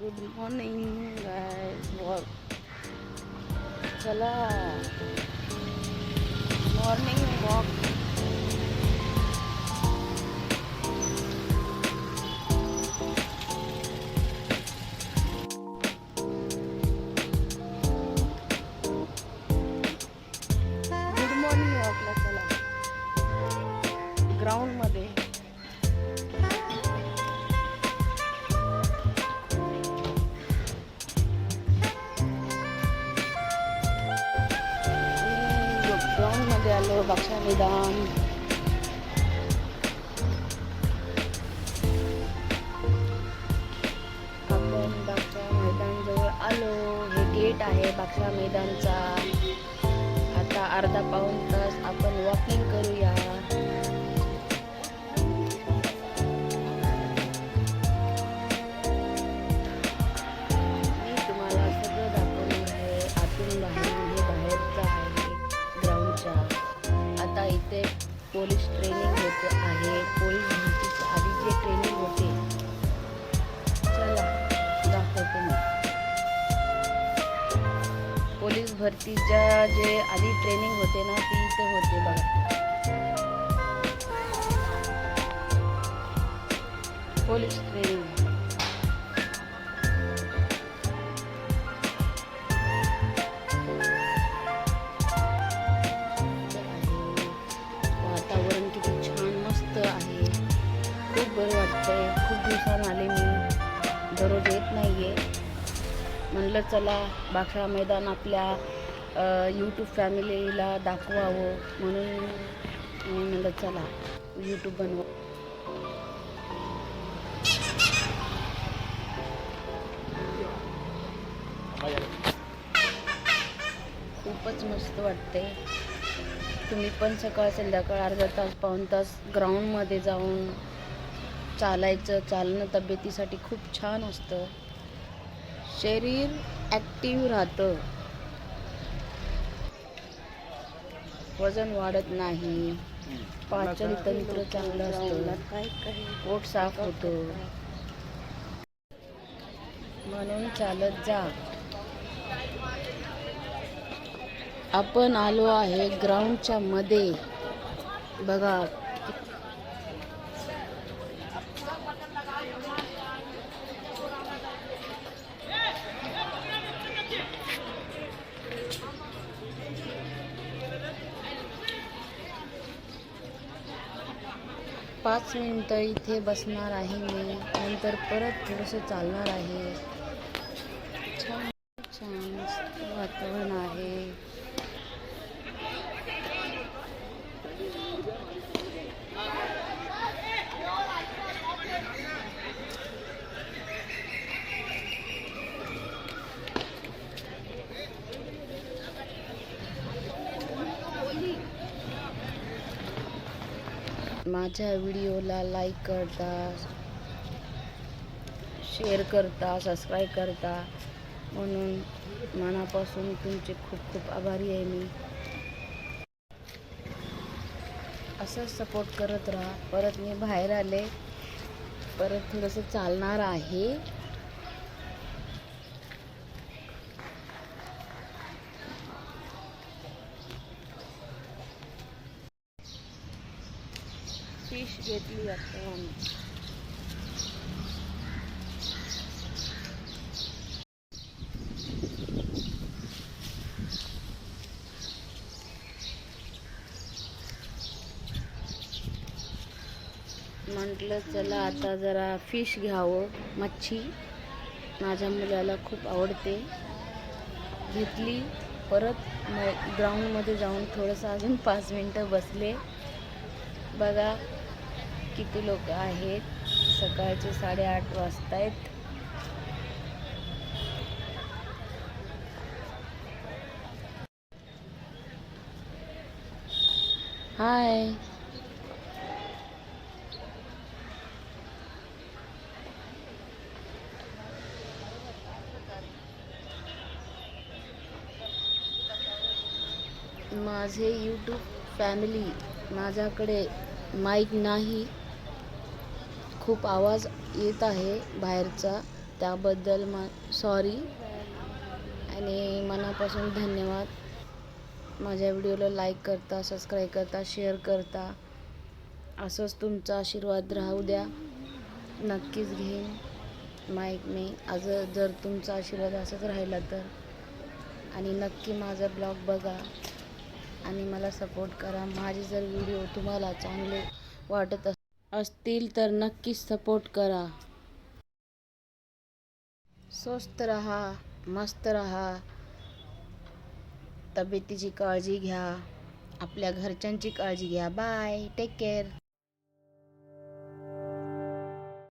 Good morning guys walk चला morning walk बाक्षा मैदान आपण बाक्षा मैदानजवळ आलो हे गेट आहे बाक्षा मैदानचा. आता अर्धा पाऊण तास आपण वॉकिंग करूया. भरतीच्या जे आधी ट्रेनिंग होते ना ती इथे होते बघा. पोलीस ट्रेनिंग वातावरण किती छान मस्त आहे. खूप बरं वाटतंय. खूप दिवसानं आले मी. दररोज येत नाही आहे म्हणलं चला बाखळा मैदान आपल्या यूट्यूब फॅमिलीला दाखवावं. म्हणून मी म्हणलं चला यूट्यूब बनवा. खूपच मस्त वाटते तुम्ही पण सकाळ संध्याकाळ अर्धा तास पाऊण तास ग्राउंडमध्ये जाऊन चालायचं चालणं तब्येतीसाठी खूप छान असतं. शरीर ॲक्टिव्ह राहतं. वजन वाढत नाही. पाचन तंत्र चांगलं असतं. पोट साफ होतं. म्हणून चालत जा. आपण आलो आहे ग्राउंडच्या मध्ये. बघा पाच मिनटं इथे बसणार आहे मी. नंतर परत थोडंसं चालणार आहे. छान छान वातावरण आहे माझ्या व्हिडिओला लाईक करता शेअर करता सबस्क्राईब करता. म्हणून मनापासून तुमचे खूप खूप आभारी आहे मी. असंच सपोर्ट करत राहा. परत मी बाहेर आले. परत थोडंसं चालणार आहे. फिश घेतली आता आम्ही. म्हटलं चला आता जरा फिश घ्यावं मच्छी. माझ्या मुलाला खूप आवडते. घेतली परत म ग्राउंडमध्ये जाऊन थोडंसं अजून पाच मिनटं बसले. बघा किती लोक आहेत? सकाळचे साडेआठ वाजता आहेत. हाय. माझे यूट्यूब फॅमिली माझ्याकडे माईक नाही. खूप आवाज येत आहे बाहेरचा. त्याबद्दल म सॉरी आणि मनापासून धन्यवाद. माझ्या व्हिडिओला लाईक करता सबस्क्राईब करता शेअर करता. असंच तुमचा आशीर्वाद राहू द्या. नक्कीच घेईन. माईक मी आज जर तुमचा आशीर्वाद असंच राहिला तर. आणि नक्की माझा ब्लॉग बघा. आणि मला सपोर्ट करा. माझे जर व्हिडिओ तुम्हाला चांगले वाटत अस असतील तर नक्कीच सपोर्ट करा. स्वस्त रहा मस्त रहा. तब्येतीची काळजी घ्या. आपल्या घरच्यांची काळजी घ्या. Bye take care